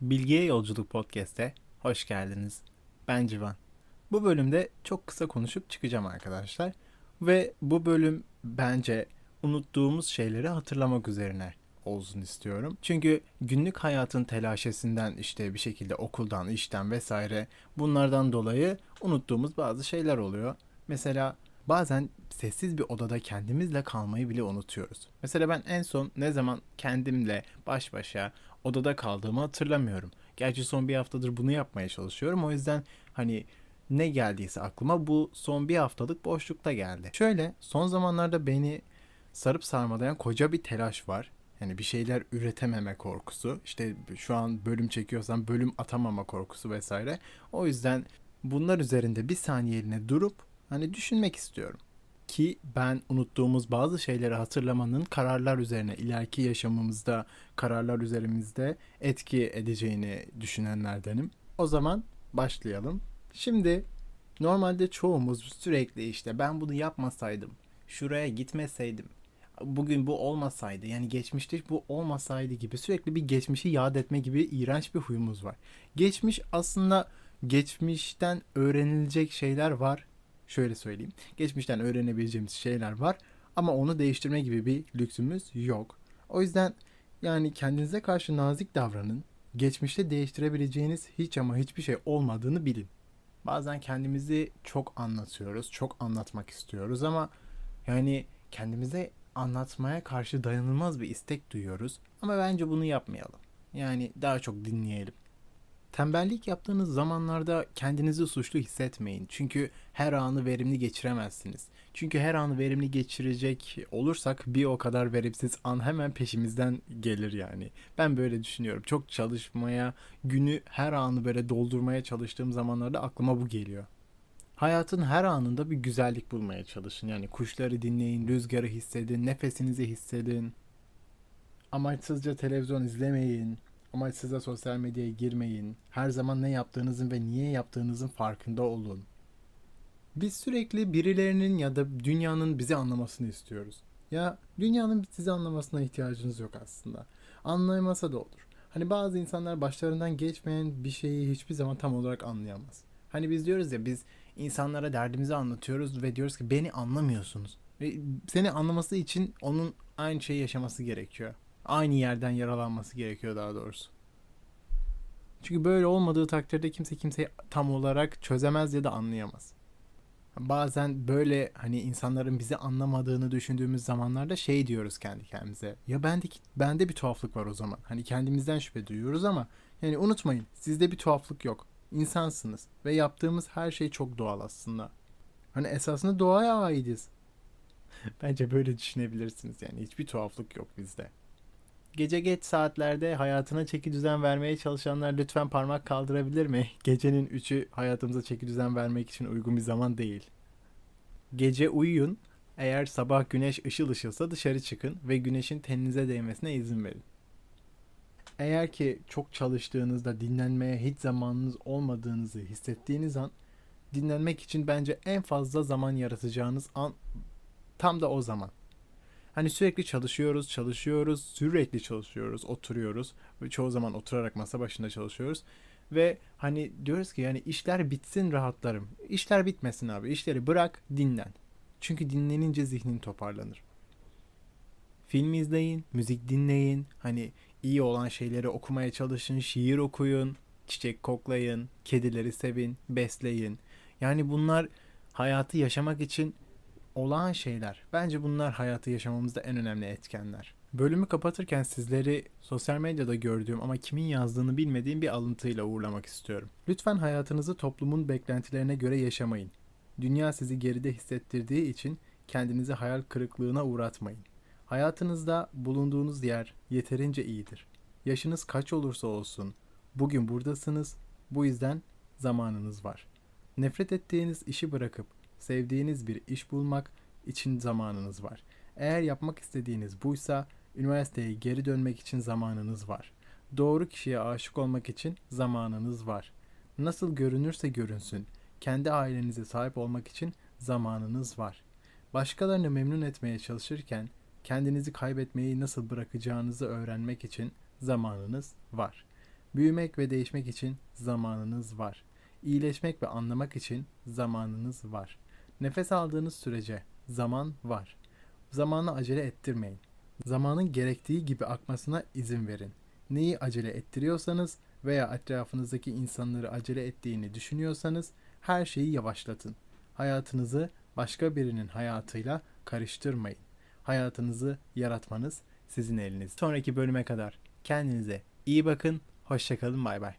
Bilgiye Yolculuk Podcast'e hoş geldiniz. Ben Civan. Bu bölümde çok kısa konuşup çıkacağım arkadaşlar. Ve bu bölüm bence unuttuğumuz şeyleri hatırlamak üzerine olsun istiyorum. Çünkü günlük hayatın telaşesinden işte bir şekilde okuldan, işten vesaire bunlardan dolayı unuttuğumuz bazı şeyler oluyor. Mesela bazen sessiz bir odada kendimizle kalmayı bile unutuyoruz. Mesela ben en son ne zaman kendimle baş başa odada kaldığımı hatırlamıyorum. Gerçi son bir haftadır bunu yapmaya çalışıyorum. O yüzden hani ne geldiyse aklıma bu son bir haftalık boşlukta geldi. Şöyle son zamanlarda beni sarıp sarmalayan koca bir telaş var. Yani bir şeyler üretememe korkusu. İşte şu an bölüm çekiyorsam bölüm atamama korkusu vesaire. O yüzden bunlar üzerinde bir saniyeliğine durup hani düşünmek istiyorum. Ki ben unuttuğumuz bazı şeyleri hatırlamanın kararlar üzerine, ileriki yaşamımızda, kararlar üzerimizde etki edeceğini düşünenlerdenim. O zaman başlayalım. Şimdi normalde çoğumuz sürekli işte ben bunu yapmasaydım, şuraya gitmeseydim, bugün bu olmasaydı yani geçmişte bu olmasaydı gibi sürekli bir geçmişi yad etme gibi iğrenç bir huyumuz var. Geçmiş aslında geçmişten öğrenilecek şeyler var. Şöyle söyleyeyim. Geçmişten öğrenebileceğimiz şeyler var ama onu değiştirme gibi bir lüksümüz yok. O yüzden yani kendinize karşı nazik davranın. Geçmişte değiştirebileceğiniz hiç ama hiçbir şey olmadığını bilin. Bazen kendimizi çok anlatıyoruz, çok anlatmak istiyoruz ama yani kendimize anlatmaya karşı dayanılmaz bir istek duyuyoruz. Ama bence bunu yapmayalım. Yani daha çok dinleyelim. Tembellik yaptığınız zamanlarda kendinizi suçlu hissetmeyin. Çünkü her anı verimli geçiremezsiniz. Çünkü her anı verimli geçirecek olursak bir o kadar verimsiz an hemen peşimizden gelir yani. Ben böyle düşünüyorum. Çok çalışmaya, günü her anı böyle doldurmaya çalıştığım zamanlarda aklıma bu geliyor. Hayatın her anında bir güzellik bulmaya çalışın. Yani kuşları dinleyin, rüzgarı hissedin, nefesinizi hissedin. Amaçsızca televizyon izlemeyin. Amaçsızca sosyal medyaya girmeyin. Her zaman ne yaptığınızın ve niye yaptığınızın farkında olun. Biz sürekli birilerinin ya da dünyanın bizi anlamasını istiyoruz. Ya dünyanın sizi anlamasına ihtiyacınız yok aslında. Anlayamasa da olur. Hani bazı insanlar başlarından geçmeyen bir şeyi hiçbir zaman tam olarak anlayamaz. Hani biz diyoruz ya biz insanlara derdimizi anlatıyoruz ve diyoruz ki beni anlamıyorsunuz. Ve seni anlaması için onun aynı şeyi yaşaması gerekiyor. Aynı yerden yaralanması gerekiyor daha doğrusu. Çünkü böyle olmadığı takdirde kimse kimseyi tam olarak çözemez ya da anlayamaz. Bazen böyle hani insanların bizi anlamadığını düşündüğümüz zamanlarda şey diyoruz kendi kendimize. Ya bendeki bende bir tuhaflık var o zaman. Hani kendimizden şüphe duyuyoruz ama yani unutmayın sizde bir tuhaflık yok. İnsansınız ve yaptığımız her şey çok doğal aslında. Hani esasında doğaya aitiz. Bence böyle düşünebilirsiniz yani hiçbir tuhaflık yok bizde. Gece geç saatlerde hayatına çeki düzen vermeye çalışanlar lütfen parmak kaldırabilir mi? Gecenin üçü hayatımıza çeki düzen vermek için uygun bir zaman değil. Gece uyuyun. Eğer sabah güneş ışıl ışılsa dışarı çıkın ve güneşin teninize değmesine izin verin. Eğer ki çok çalıştığınızda dinlenmeye hiç zamanınız olmadığınızı hissettiğiniz an dinlenmek için bence en fazla zaman yaratacağınız an tam da o zaman. Hani sürekli çalışıyoruz, çalışıyoruz, sürekli çalışıyoruz, oturuyoruz. Çoğu zaman oturarak masa başında çalışıyoruz. Ve hani diyoruz ki yani işler bitsin rahatlarım. İşler bitmesin abi. İşleri bırak, dinlen. Çünkü dinlenince zihnin toparlanır. Film izleyin, müzik dinleyin. Hani iyi olan şeyleri okumaya çalışın, şiir okuyun, çiçek koklayın, kedileri sevin, besleyin. Yani bunlar hayatı yaşamak için olağan şeyler. Bence bunlar hayatı yaşamamızda en önemli etkenler. Bölümü kapatırken sizleri sosyal medyada gördüğüm ama kimin yazdığını bilmediğim bir alıntıyla uğurlamak istiyorum. Lütfen hayatınızı toplumun beklentilerine göre yaşamayın. Dünya sizi geride hissettirdiği için kendinizi hayal kırıklığına uğratmayın. Hayatınızda bulunduğunuz yer yeterince iyidir. Yaşınız kaç olursa olsun bugün buradasınız. Bu yüzden zamanınız var. Nefret ettiğiniz işi bırakıp sevdiğiniz bir iş bulmak için zamanınız var. Eğer yapmak istediğiniz buysa üniversiteye geri dönmek için zamanınız var. Doğru kişiye aşık olmak için zamanınız var. Nasıl görünürse görünsün, kendi ailenize sahip olmak için zamanınız var. Başkalarını memnun etmeye çalışırken kendinizi kaybetmeyi nasıl bırakacağınızı öğrenmek için zamanınız var. Büyümek ve değişmek için zamanınız var. İyileşmek ve anlamak için zamanınız var. Nefes aldığınız sürece zaman var. Zamanı acele ettirmeyin. Zamanın gerektiği gibi akmasına izin verin. Neyi acele ettiriyorsanız veya etrafınızdaki insanları acele ettiğini düşünüyorsanız her şeyi yavaşlatın. Hayatınızı başka birinin hayatıyla karıştırmayın. Hayatınızı yaratmanız sizin elinizde. Sonraki bölüme kadar kendinize iyi bakın. Hoşçakalın bay bay.